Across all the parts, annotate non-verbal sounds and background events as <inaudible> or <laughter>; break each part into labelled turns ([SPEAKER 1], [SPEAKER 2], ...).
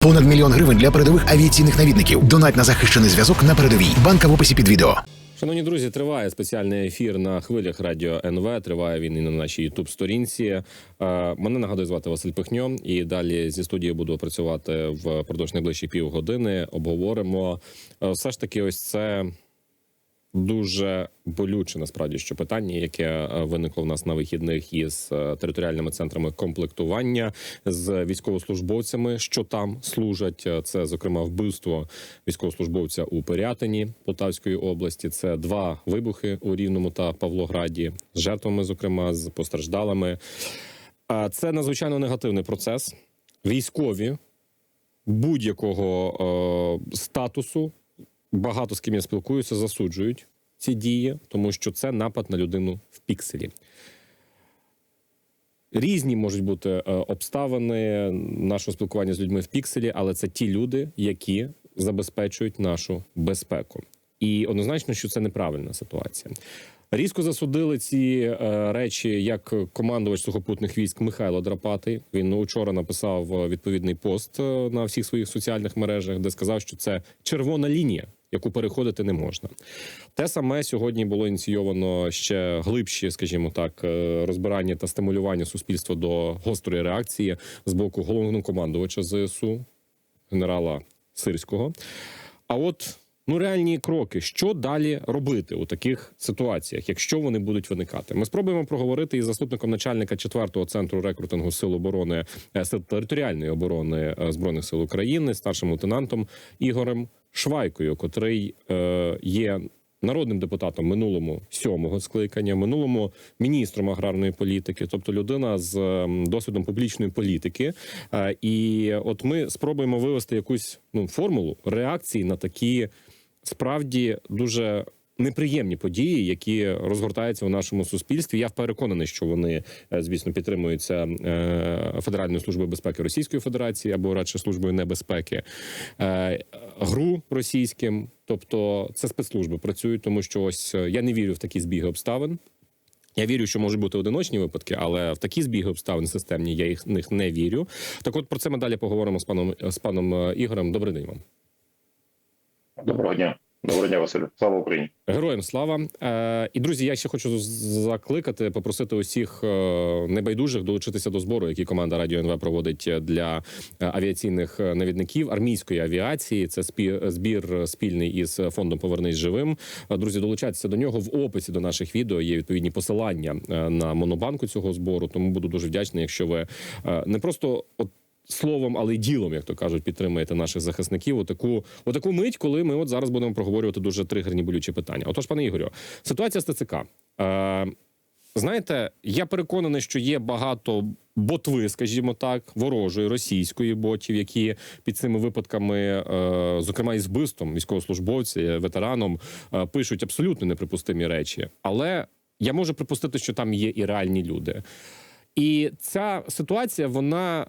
[SPEAKER 1] Понад мільйон гривень для передових авіаційних навідників. Донать на захищений зв'язок на передовій. Банка в описі під відео.
[SPEAKER 2] Шановні друзі, триває спеціальний ефір на хвилях радіо НВ. Триває він і на нашій ютуб сторінці. Е, Мене нагадує звати Василь Пихньо, і далі зі студії буду працювати впродовж найближчі півгодини. Обговоримо Е, все ж таки, ось це. Дуже болюче насправді що питання, яке е, виникло в нас на вихідних із е, територіальними центрами комплектування з військовослужбовцями, що там служать. Е, Це зокрема вбивство військовослужбовця у Пирятині Полтавської області. Це два вибухи у Рівному та Павлограді з жертвами, зокрема з постраждалими. Це надзвичайно негативний процес. Військові будь-якого статусу багато з ким я спілкуюся, засуджують ці дії, тому що це напад на людину в пікселі. Різні можуть бути е, обставини нашого спілкування з людьми в пікселі, але це ті люди, які забезпечують нашу безпеку. І однозначно, що це неправильна ситуація. Різко засудили ці е, речі як командувач сухопутних військ Михайло Драпатий. Він учора написав е, відповідний пост е, на всіх своїх соціальних мережах, де сказав, що це червона лінія, яку переходити не можна. Те саме сьогодні було ініційовано ще глибші, скажімо так, е, розбирання та стимулювання суспільства до гострої реакції з боку головнокомандувача ЗСУ генерала Сирського. А от ну реальні кроки, що далі робити у таких ситуаціях, якщо вони будуть виникати, ми спробуємо проговорити із заступником начальника 4-го центру рекрутингу сил оборони е, сил територіальної оборони е, збройних сил України, старшим лейтенантом Ігорем Швайкою, котрий е, є. Народним депутатом минулому сьомого скликання, минулому міністром аграрної політики, тобто людина з досвідом публічної політики. Е, І от ми спробуємо вивести якусь ну формулу реакції на такі справді дуже неприємні події, які розгортаються у нашому суспільстві. Я переконаний, що вони е, звісно підтримуються е, Федеральною службою безпеки Російської Федерації або радше службою небезпеки е, гру російським. Тобто це спецслужби працюють, тому що ось я не вірю в такі збіги обставин. Я вірю, що можуть бути одиночні випадки, але в такі збіги обставин системні я їх них не вірю. Так, от про це ми далі поговоримо з паном з паном Ігорем. Добрий день вам.
[SPEAKER 3] Доброго дня. Доброго дня, Василю. Слава Україні.
[SPEAKER 2] Героям слава е, і друзі. Я ще хочу закликати, попросити усіх е, небайдужих долучитися до збору, який команда Радіо НВ проводить для е, авіаційних навідників армійської авіації. Це збір спільний із фондом Повернись живим. Друзі, долучайтеся до нього в описі до наших відео. Є відповідні посилання на монобанку цього збору. Тому буду дуже вдячний, якщо ви не просто от словом, але й ділом, як то кажуть, підтримуєте наших захисників. у таку мить, коли ми от зараз будемо проговорювати дуже тригерні болючі питання. Отож, пане Ігорю, ситуація з ТЦК. Е, знаєте, я переконаний, що є багато ботви, скажімо так, ворожої російської ботів, які під цими випадками, е, зокрема із вбивством військовослужбовця, ветераном, е, пишуть абсолютно неприпустимі речі. Але я можу припустити, що там є і реальні люди. І ця ситуація, вона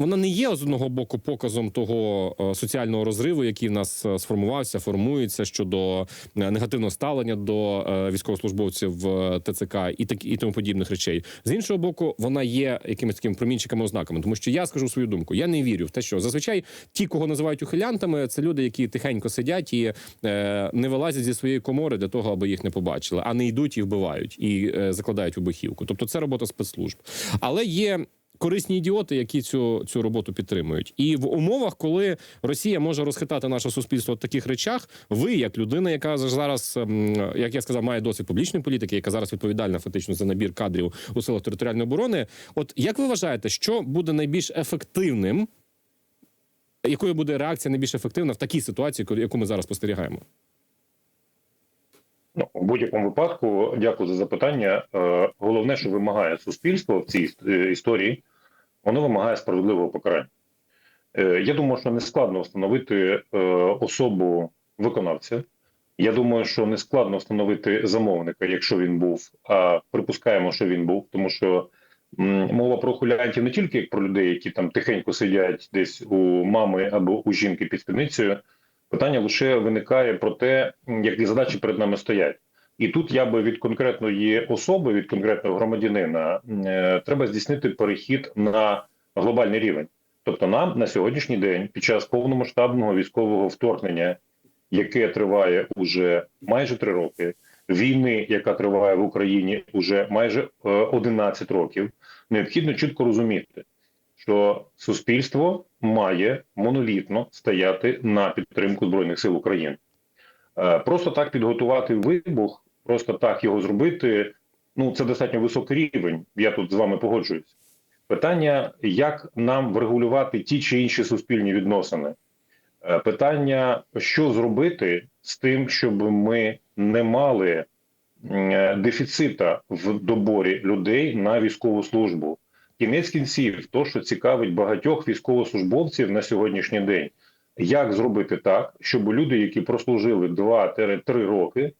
[SPEAKER 2] вона не є з одного боку показом того е, соціального розриву, який в нас е, сформувався, формується щодо е, негативного ставлення до військовослужбовців ТЦК і так і тому подібних речей. З іншого боку, вона є якимись такими промінчиками ознаками, тому що я скажу свою думку. Я не вірю в те, що зазвичай ті, кого називають ухилянтами, це люди, які тихенько сидять і не вилазять зі своєї комори для того, аби їх не побачили, а не йдуть і вбивають і закладають вибухівку. Тобто це робота спецслужб, але є корисні ідіоти, які цю цю роботу підтримують. І в умовах, коли Росія може розхитати наше суспільство в таких речах, ви, як людина, яка зараз, ем, як я сказав, має досвід публічної політики, яка зараз відповідальна фактично за набір кадрів у силах територіальної оборони. От як ви вважаєте, що буде найбільш ефективним? Якою буде реакція найбільш ефективна в такій ситуації, яку ми зараз спостерігаємо?
[SPEAKER 3] Ну, в будь-якому випадку, дякую за запитання. Е, Головне, що вимагає суспільство в цій е, історії, воно вимагає справедливого покарання. Е, Я думаю, що не складно встановити особу виконавця. Я думаю, що не складно встановити замовника, якщо він був. А припускаємо, що він був, тому що мова про хулянтів не тільки як про людей, які там тихенько сидять десь у мами або у жінки під спідницею. Питання лише виникає про те, які задачі перед нами стоять. І тут я би від конкретної особи, від конкретного громадянина, е, треба здійснити перехід на глобальний рівень. Тобто, нам на сьогоднішній день, під час повномасштабного військового вторгнення, яке триває уже майже три роки, війни, яка триває в Україні уже майже е, 11 років, необхідно чітко розуміти, що суспільство має монолітно стояти на підтримку збройних сил України. Е, Просто так підготувати вибух, просто так його зробити. Ну це достатньо високий рівень. Я тут з вами погоджуюсь. Питання, як нам врегулювати ті чи інші суспільні відносини. Е, Питання, що зробити з тим, щоб ми не мали е, дефіцита в доборі людей на військову службу. Кінець кінців, то, що цікавить багатьох військовослужбовців на сьогоднішній день, як зробити так, щоб люди, які прослужили 2-3 роки,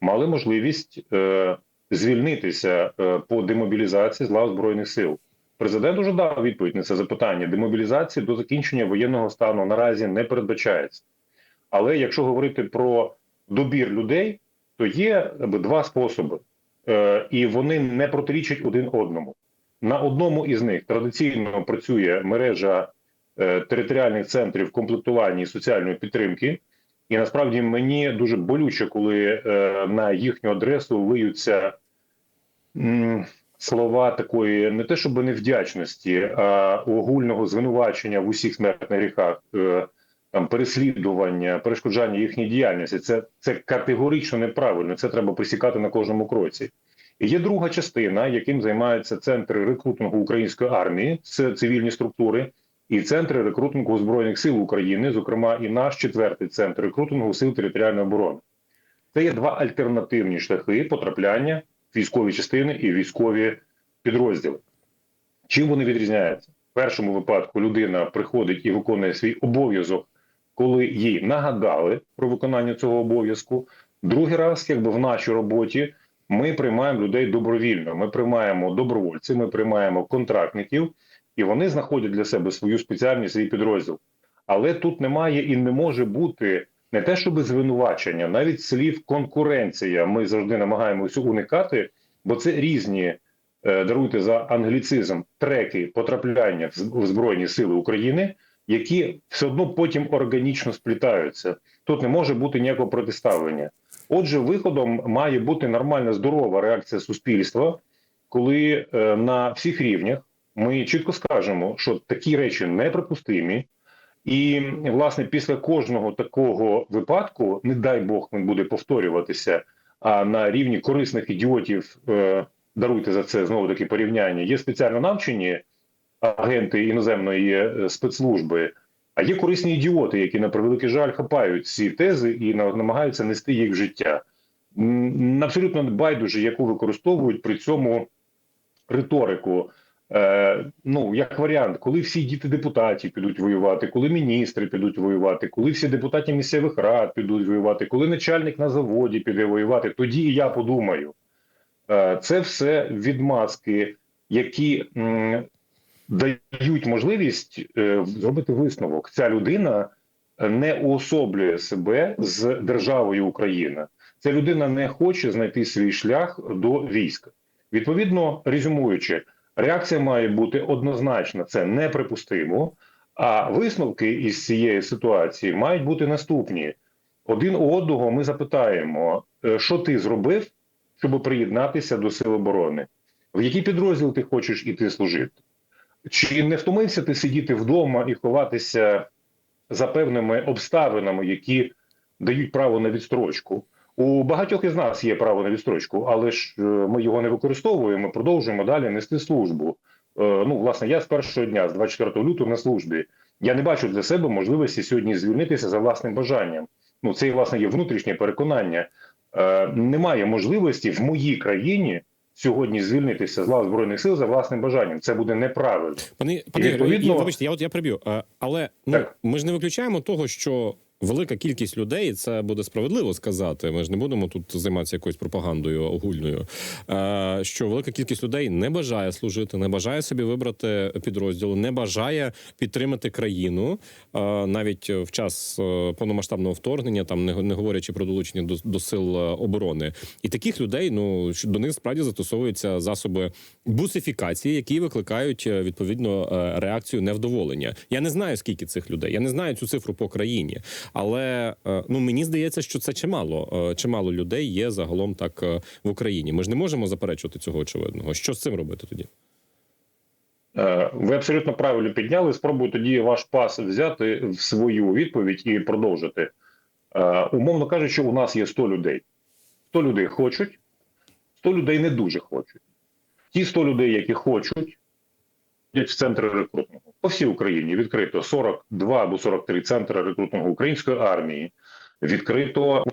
[SPEAKER 3] мали можливість е, звільнитися е, по демобілізації з лав збройних сил. Президент уже дав відповідь на це запитання. Демобілізації до закінчення воєнного стану наразі не передбачається. Але якщо говорити про добір людей, то є два способи, е, і вони не протирічать один одному. На одному із них традиційно працює мережа е, територіальних центрів комплектування і соціальної підтримки. І насправді мені дуже болюче, коли е, на їхню адресу лиються м, слова такої не те, щоб невдячності, а огульного звинувачення в усіх смертних гріхах, е, там переслідування, перешкоджання їхньої діяльності. Це, це категорично неправильно. Це треба присікати на кожному кроці. Є друга частина, яким займаються центри рекрутингу української армії, це цивільні структури, і центри рекрутингу збройних сил України, зокрема, і наш четвертий центр рекрутингу сил територіальної оборони. Це є два альтернативні шляхи потрапляння в військові частини і військові підрозділи. Чим вони відрізняються? В першому випадку людина приходить і виконує свій обов'язок, коли їй нагадали про виконання цього обов'язку. Другий раз, якби в нашій роботі, ми приймаємо людей добровільно. Ми приймаємо добровольців, ми приймаємо контрактників, і вони знаходять для себе свою спеціальність, свій підрозділ. Але тут немає і не може бути не те, щоб звинувачення, навіть слів конкуренція. Ми завжди намагаємося уникати, бо це різні. е, Даруйте за англіцизм треки потрапляння в Збройні Сили України, які все одно потім органічно сплітаються. Тут не може бути ніякого протиставлення. Отже, виходом має бути нормальна здорова реакція суспільства, коли е, на всіх рівнях ми чітко скажемо, що такі речі неприпустимі, і власне після кожного такого випадку, не дай Бог, він буде повторюватися. А на рівні корисних ідіотів, е, даруйте за це знову таки порівняння. Є спеціально навчені агенти іноземної е, спецслужби, а є корисні ідіоти, які на превеликий жаль хапають ці тези і намагаються нести їх в життя. Абсолютно байдуже, яку використовують при цьому риторику. Е, ну, як варіант, коли всі діти депутатів підуть воювати, коли міністри підуть воювати, коли всі депутати місцевих рад підуть воювати, коли начальник на заводі піде воювати, тоді я подумаю. Е, це все відмазки, які м, дають можливість е, зробити висновок. Ця людина не уособлює себе з державою Україна. Ця людина не хоче знайти свій шлях до війська. Відповідно, резюмуючи, реакція має бути однозначна, це неприпустимо. А висновки із цієї ситуації мають бути наступні: один у одного ми запитаємо, е, що ти зробив, щоб приєднатися до сил оборони, в який підрозділ ти хочеш іти служити? Чи не втомився ти сидіти вдома і ховатися за певними обставинами, які дають право на відстрочку? У багатьох із нас є право на відстрочку, але ж е, ми його не використовуємо. Продовжуємо далі нести службу. Е, Ну, власне, я з першого дня, з 24 лютого, на службі. Я не бачу для себе можливості сьогодні звільнитися за власним бажанням. Ну, це власне є внутрішнє переконання. Е, Немає можливості в моїй країні сьогодні звільнитися з лав збройних сил за власним бажанням. Це буде неправильно.
[SPEAKER 2] Пане пане І
[SPEAKER 3] відповідно-
[SPEAKER 2] і, вибачте, я от я приб'ю. Е, Але ну
[SPEAKER 3] Так.
[SPEAKER 2] ми ж не виключаємо того, що велика кількість людей, це буде справедливо сказати. Ми ж не будемо тут займатися якоюсь пропагандою огульною. е, Що велика кількість людей не бажає служити, не бажає собі вибрати підрозділу, не бажає підтримати країну е, навіть в час е, повномасштабного вторгнення, там не, говорячи про долучення до, до сил оборони. І таких людей, ну до них справді застосовуються засоби бусифікації, які викликають відповідно реакцію невдоволення. Я не знаю скільки цих людей. Я не знаю цю цифру по країні, але е, ну мені здається, що це чимало. е, Чимало людей є загалом так е, в Україні. Ми ж не можемо заперечувати цього очевидного. Що з цим робити тоді?
[SPEAKER 3] Ви абсолютно правильно підняли. Спробую тоді ваш пас взяти в свою відповідь і продовжити. Умовно кажучи, у нас є 100 людей. 100 людей хочуть, 100 людей не дуже хочуть. Ті 100 людей, які хочуть, в центри рекрутингу. По всій Україні відкрито 42 або 43 центри рекрутингу української армії. Відкрито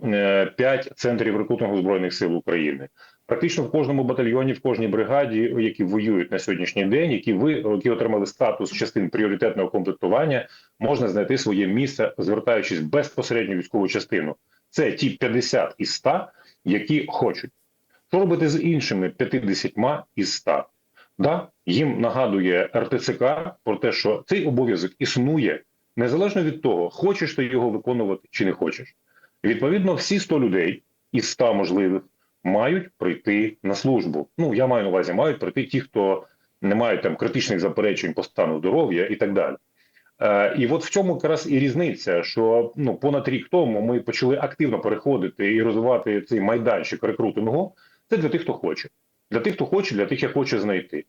[SPEAKER 3] 5 центрів рекрутингу Збройних сил України. Практично в кожному батальйоні, в кожній бригаді, які воюють на сьогоднішній день, які ви які отримали статус частин пріоритетного комплектування, можна знайти своє місце, звертаючись безпосередньо в військову частину. Це ті 50 із 100, які хочуть. Що робити з іншими 50 із 100? Да, їм нагадує РТЦК про те, що цей обов'язок існує незалежно від того, хочеш ти його виконувати чи не хочеш. Відповідно, всі 100 людей із 100 можливих мають прийти на службу. Ну я маю на увазі, мають прийти ті, хто не мають там критичних заперечень по стану здоров'я і так далі. Е, і от в цьому якраз і різниця, що ну понад рік тому ми почали активно переходити і розвивати цей майданчик рекрутингу. Це для тих, хто хоче. Для тих, хто хоче, для тих, як хоче знайти.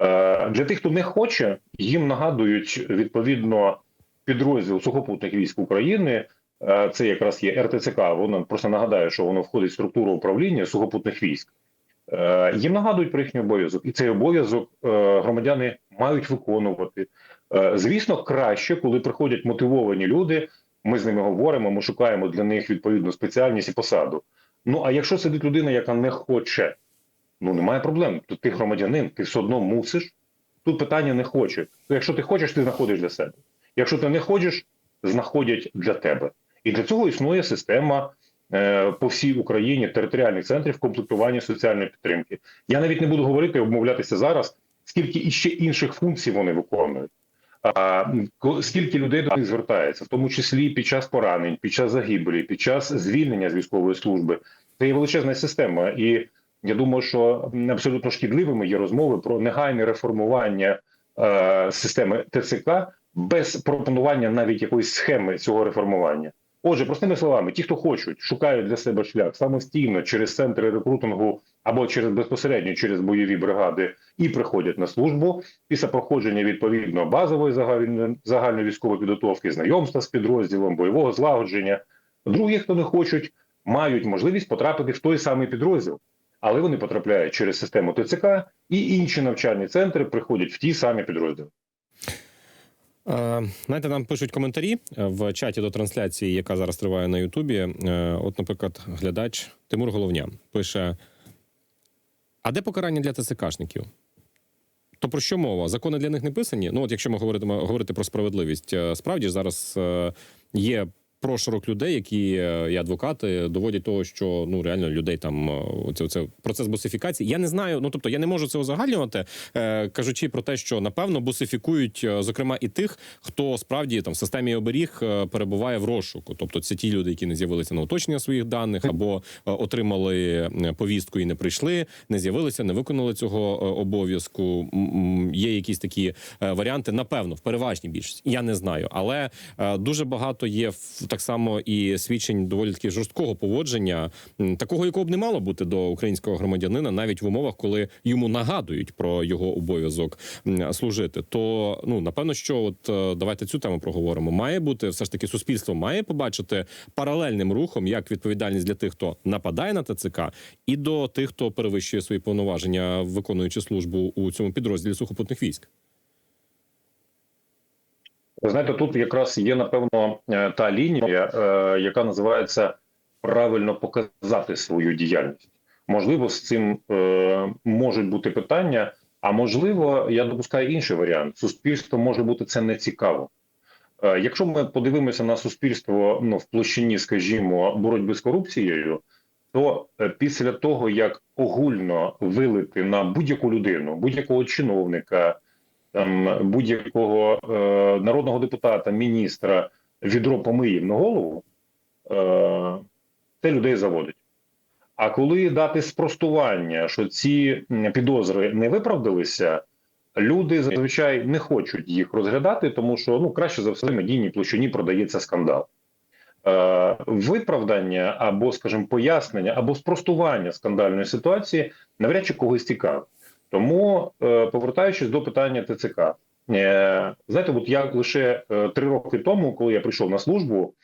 [SPEAKER 3] Е, для тих, хто не хоче, їм нагадують відповідно підрозділ сухопутних військ України. Е, Це якраз є РТЦК. Воно просто нагадає, що воно входить в структуру управління сухопутних військ. Е, Їм нагадують про їхній обов'язок, і цей обов'язок громадяни мають виконувати. Звісно, краще, коли приходять мотивовані люди. Ми з ними говоримо, ми шукаємо для них відповідну спеціальність і посаду. Ну а якщо сидить людина, яка не хоче, ну немає проблем. То ти громадянин, ти все одно мусиш. Тут питання не хоче. То якщо ти хочеш, ти знаходиш для себе. Якщо ти не хочеш, знаходять для тебе. І для цього існує система е, по всій Україні територіальних центрів комплектування соціальної підтримки. Я навіть не буду говорити, обмовлятися зараз, скільки іще інших функцій вони виконують. А скільки людей до них звертається, в тому числі під час поранень, під час загибелі, під час звільнення з військової служби, це є величезна система. І я думаю, що абсолютно шкідливими є розмови про негайне реформування е, системи ТЦК без пропонування навіть якоїсь схеми цього реформування. Отже, простими словами, ті, хто хочуть, шукають для себе шлях самостійно через центри рекрутингу або через безпосередньо через бойові бригади і приходять на службу після проходження відповідно базової загальної військової підготовки, знайомства з підрозділом, бойового злагодження. Другі, хто не хочуть, мають можливість потрапити в той самий підрозділ, але вони потрапляють через систему ТЦК і інші навчальні центри приходять в ті самі підрозділи.
[SPEAKER 2] Е, Знаєте, нам пишуть коментарі е, в чаті до трансляції, яка зараз триває на Ютубі. Е, От, наприклад, глядач Тимур Головня пише: А де покарання для ТЦКшників? То про що мова? Закони для них не писані? Ну, от якщо ми говоримо говорити про справедливість, справді зараз є прошарок людей, які е, і адвокати доводять того, що ну реально людей там е, оце, оце процес бусифікації. Я не знаю. Ну тобто я не можу це узагальнювати, е, кажучи про те, що напевно бусифікують, е, зокрема, і тих, хто справді там в системі оберіг перебуває в розшуку. Тобто, це ті люди, які не з'явилися на уточнення своїх даних, або отримали повістку і не прийшли, не з'явилися, не виконали цього обов'язку. Є якісь такі варіанти, напевно, в переважній більшості. Я не знаю, але дуже багато є в- так само і свідчень доволі таки жорсткого поводження, такого, якого б не мало бути до українського громадянина, навіть в умовах, коли йому нагадують про його обов'язок служити. То ну напевно, що от е, давайте цю тему проговоримо. Має бути все ж таки суспільство має побачити паралельним рухом як відповідальність для тих, хто нападає на ТЦК, і до тих, хто перевищує свої повноваження, виконуючи службу у цьому підрозділі сухопутних військ.
[SPEAKER 3] Ви знаєте, тут якраз є напевно е, та лінія, е, яка називається правильно показати свою діяльність. Можливо, з цим е, можуть бути питання, а можливо, я допускаю інший варіант. Суспільство може бути це не цікаво. Е, Якщо ми подивимося на суспільство ну, в площині, скажімо, боротьби з корупцією, то після того, як огульно вилити на будь-яку людину, будь-якого чиновника, там будь-якого е, народного депутата, міністра відро помиїв на голову, е, це людей заводить. А коли дати спростування, що ці підозри не виправдалися, люди зазвичай не хочуть їх розглядати, тому що ну краще за все медійній площині продається скандал. Е, виправдання або, скажімо, пояснення, або спростування скандальної ситуації навряд чи когось цікавить. Тому, е, повертаючись до питання ТЦК, е, знаєте, от я лише е, три роки тому, коли я прийшов на службу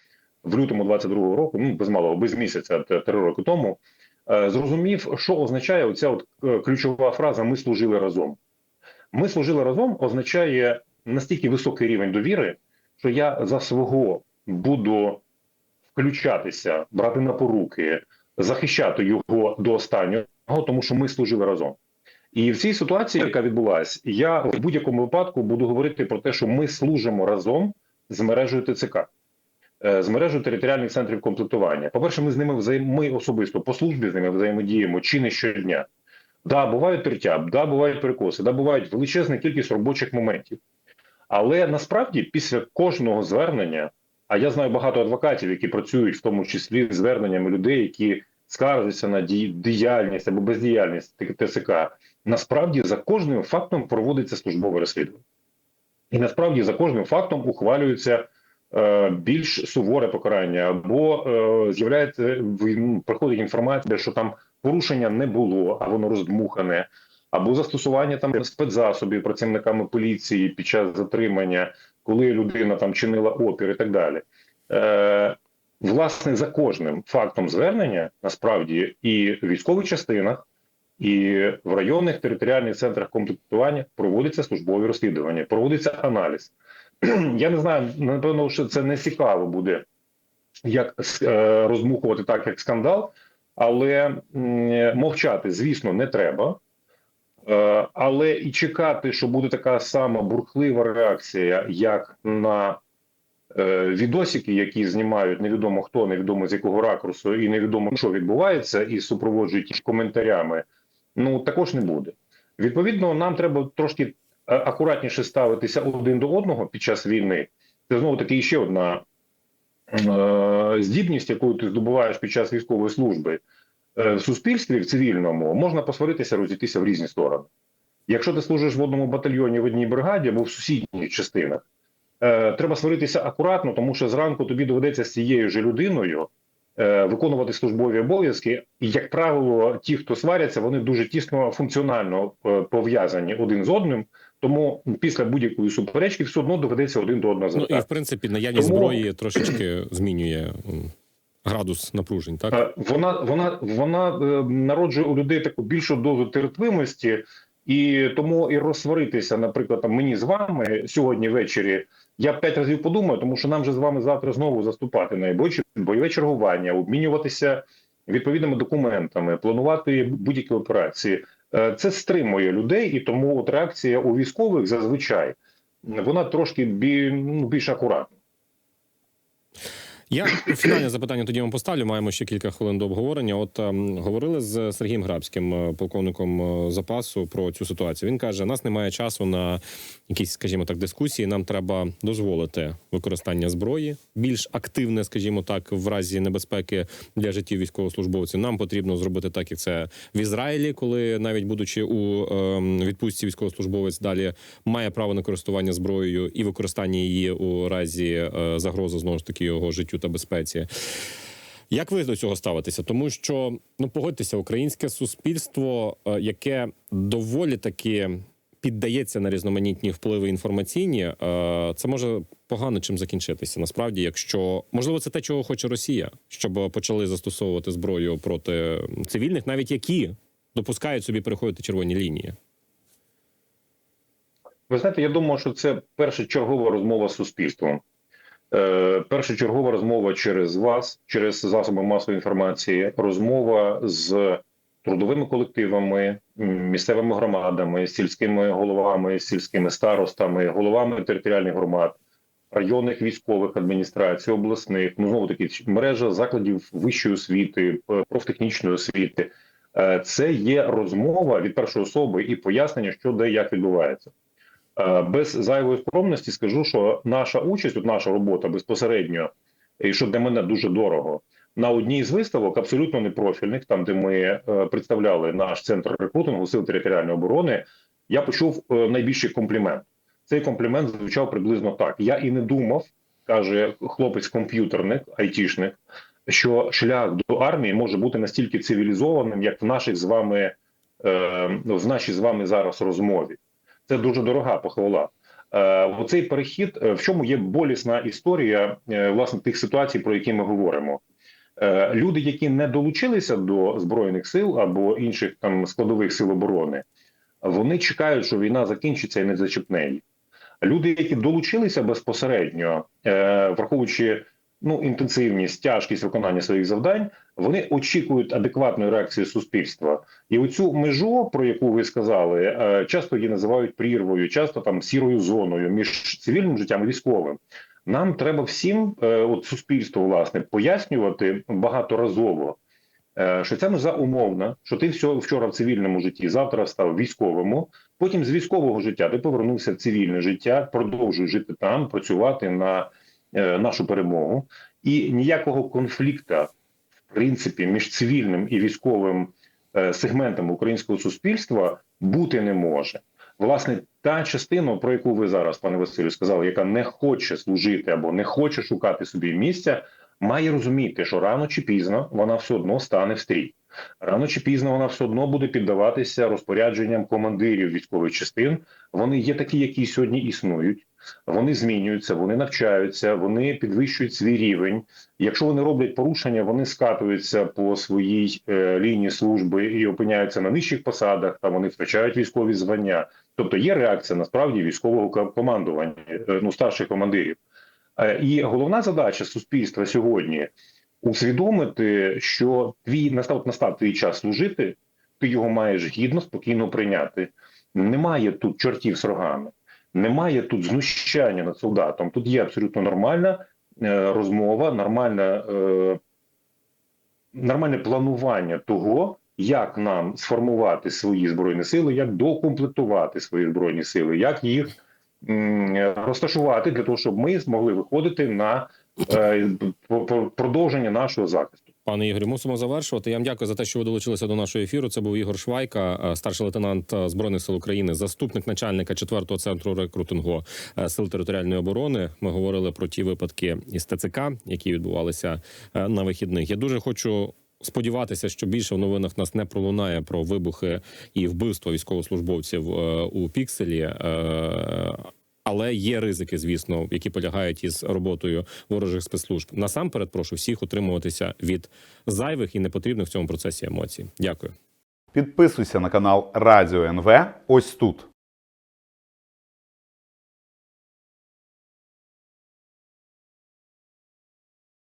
[SPEAKER 3] в лютому 22-го року, ну без малого, без місяця, три роки тому, зрозумів, що означає оця от ключова фраза Ми служили разом. Ми служили разом означає настільки високий рівень довіри, що я за свого буду включатися, брати на поруки, захищати його до останнього, тому що ми служили разом. І в цій ситуації, яка відбулася, я в будь-якому випадку буду говорити про те, що ми служимо разом з мережею ТЦК, е, з мережею територіальних центрів комплектування. По-перше, ми з ними взаєм... ми особисто по службі з ними взаємодіємо чи не щодня. Да, бувають тертя, да, бувають перекоси, да, бувають величезна кількість робочих моментів. Але насправді після кожного звернення, а я знаю багато адвокатів, які працюють в тому числі зверненнями людей, які скаржаться на діяльність або бездіяльність ТСК, насправді за кожним фактом проводиться службове розслідування. І насправді за кожним фактом ухвалюється е, більш суворе покарання, або е, з'являється приходить інформація, що там порушення не було, а воно роздмухане, або застосування там спецзасобів працівниками поліції під час затримання, коли людина там чинила опір і так далі. Е, власне, за кожним фактом звернення насправді і в військових частинах, і в районних територіальних центрах комплектування проводиться службові розслідування, проводиться аналіз. <clears throat> Я не знаю, напевно, що це не цікаво буде, як е, розмухувати так, як скандал, але мовчати, звісно, не треба. Е, Але і чекати, що буде така сама бурхлива реакція, як на е, відосики, які знімають невідомо хто, невідомо з якого ракурсу, і невідомо що відбувається, і супроводжують коментарями. Ну також не буде. Відповідно, нам треба трошки е, акуратніше ставитися один до одного під час війни. Це знову таки ще одна е, здібність, яку ти здобуваєш під час військової служби. Е, В суспільстві в цивільному можна посваритися, розійтися в різні сторони. Якщо ти служиш в одному батальйоні, в одній бригаді або в сусідніх частинах, е, треба сваритися акуратно, тому що зранку тобі доведеться з цією ж людиною виконувати службові обов'язки. І, як правило, ті, хто сваряться, вони дуже тісно функціонально е, пов'язані один з одним. Тому після будь-якої суперечки все одно доведеться один до одного
[SPEAKER 2] Ну і в принципі наявність
[SPEAKER 3] Тому-
[SPEAKER 2] зброї трошечки змінює градус напружень, так?
[SPEAKER 3] Е, Вона вона вона е, народжує у людей таку більшу дозу терпимості, і тому і розсваритися, наприклад, там мені з вами сьогодні ввечері. Я п'ять разів подумаю, тому що нам же з вами завтра знову заступати на бойове чергування, обмінюватися відповідними документами, планувати будь-які операції. Е, Це стримує людей, і тому от реакція у військових зазвичай вона трошки бі, ну, більш акуратна.
[SPEAKER 2] Я фінальне запитання тоді вам поставлю. Маємо ще кілька хвилин до обговорення. От ем, говорили з Сергієм Грабським, е, полковником е, запасу, про цю ситуацію. Він каже: нас немає часу на якісь, скажімо так, дискусії. Нам треба дозволити використання зброї більш активне, скажімо так, в разі небезпеки для життів військовослужбовців. Нам потрібно зробити так, як це в Ізраїлі, коли навіть будучи у ем, відпустці військовослужбовець далі має право на користування зброєю і використання її у разі е, загрози знову ж таки його життю та безпеці. Як ви до цього ставитеся? Тому що ну погодьтеся, українське суспільство, е, яке доволі таки піддається на різноманітні впливи інформаційні, е, це може погано чим закінчитися. Насправді, якщо можливо, це те, чого хоче Росія, щоб почали застосовувати зброю проти цивільних, навіть які допускають собі переходити червоні лінії.
[SPEAKER 3] Ви знаєте, я думаю, що це першочергова розмова з суспільством. Е, першочергова розмова через вас, через засоби масової інформації, розмова з трудовими колективами, місцевими громадами, сільськими головами, сільськими старостами, головами територіальних громад, районних військових адміністрацій, обласних, ну знову таки мережа закладів вищої освіти, профтехнічної освіти. Е, Це є розмова від першої особи і пояснення, що де як відбувається. Е, Без зайвої скромності скажу, що наша участь, от наша робота безпосередньо, і що для мене дуже дорого, на одній з виставок, абсолютно непрофільних, там де ми е, представляли наш центр рекрутингу сил територіальної оборони, я почув е, найбільший комплімент. Цей комплімент звучав приблизно так: я і не думав, каже хлопець-комп'ютерник, айтішник, що шлях до армії може бути настільки цивілізованим, як в наших з вами в нашій з вами зараз розмові. Це дуже дорога похвала. Е, оцей перехід, е, в чому є болісна історія е, власне тих ситуацій, про які ми говоримо. Люди, які не долучилися до збройних сил або інших там складових сил оборони, вони чекають, що війна закінчиться і не зачепне їх. Люди, які долучилися безпосередньо, враховуючи ну інтенсивність, тяжкість виконання своїх завдань, вони очікують адекватної реакції суспільства. І оцю межу, про яку ви сказали, е, часто її називають прірвою, часто там сірою зоною між цивільним життям і військовим. Нам треба всім, е, от суспільству, власне, пояснювати багаторазово, е, що ця межа умовна, що ти вчора в цивільному житті, завтра став військовому. Потім з військового життя ти повернувся в цивільне життя, продовжуй жити там, працювати на нашу перемогу, і ніякого конфлікту, в принципі, між цивільним і військовим е, сегментом українського суспільства бути не може. Власне, та частина, про яку ви зараз, пане Василю, сказали, яка не хоче служити або не хоче шукати собі місця, має розуміти, що рано чи пізно вона все одно стане в стрій. Рано чи пізно вона все одно буде піддаватися розпорядженням командирів військових частин. Вони є такі, які сьогодні існують. Вони змінюються, вони навчаються, вони підвищують свій рівень. Якщо вони роблять порушення, вони скатуються по своїй е, лінії служби і опиняються на нижчих посадах. Та вони втрачають військові звання. Тобто є реакція насправді військового командування, е, ну старших командирів. Е, І головна задача суспільства сьогодні усвідомити, що твій настав настав твій час служити, ти його маєш гідно, спокійно прийняти. Немає тут чортів з рогами, немає тут знущання над солдатом. Тут є абсолютно нормальна е, розмова, нормальна, е, нормальне планування того, як нам сформувати свої збройні сили, як докомплектувати свої збройні сили, як їх м, розташувати для того, щоб ми змогли виходити на е, продовження нашого захисту.
[SPEAKER 2] Пане Ігорі, мусимо завершувати. Я вам дякую за те, що ви долучилися до нашого ефіру. Це був Ігор Швайка, е, старший лейтенант е, збройних сил України, заступник начальника 4-го центру рекрутингу е, сил територіальної оборони. Ми говорили про ті випадки із ТЦК, які відбувалися на вихідних. Я дуже хочу. Сподіватися, що більше в новинах нас не пролунає про вибухи і вбивства військовослужбовців у пікселі. Але є ризики, звісно, які полягають із роботою ворожих спецслужб. Насамперед, прошу всіх утримуватися від зайвих і непотрібних в цьому процесі емоцій. Дякую.
[SPEAKER 4] Підписуйся на канал Радіо НВ ось тут.